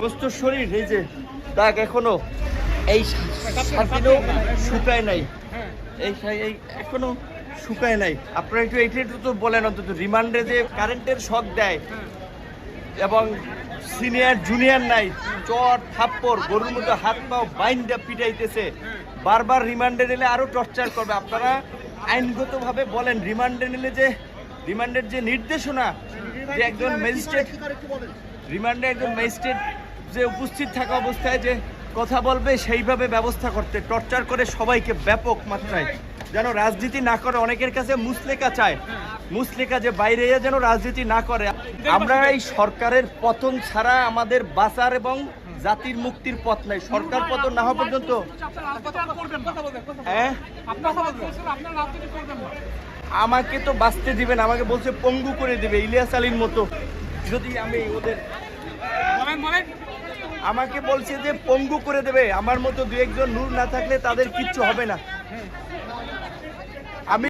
সমস্ত শরীর, এই যে দাগ এখনও এই সাত দিনেও শুকায় নাই। এই এই এখনও শুকায় নাই। আপনারা একটু এইটা একটু তো বলেন অন্তত, রিমান্ডে যে কারেন্টের শক দেয় এবং সিনিয়র, জুনিয়র নাই চট থাপ্পড়, গরুর মতো হাত পাও বাইন্দা পিটাইতেছে, বারবার রিমান্ডে নিলে আরও টর্চার করবে। আপনারা আইনগতভাবে বলেন, রিমান্ডে নিলে যে, রিমান্ডের যে নির্দেশনা যে একজন ম্যাজিস্ট্রেট রিমান্ডে একজন ম্যাজিস্ট্রেট যে উপস্থিত থাকা অবস্থায় যে কথা বলবে, সেইভাবে ব্যবস্থা করতে, টর্চার করে সবাইকে ব্যাপক মাত্রায়। যেন রাজনীতি না করে, অনেকের কাছে মুসলেকা চায়। মুসলেকা যে বাইরে যেন রাজনীতি না করে। আমরা এই সরকারের পতন ছাড়া আমাদের বাঁচার এবং জাতির মুক্তির পথ নাই। সরকার পতন না হওয়া পর্যন্ত হ্যাঁ? আমাকে তো বাঁচতে দিবেন, আমাকে বলছে পঙ্গু করে দিবে, ইলিয়াস আলীর মতো। যদি আমি ওদের আমাকে বলছে যে পঙ্গু করে দেবে। আমার মতো দু একজন নূর না থাকলে তাদের কিচ্ছু হবে না।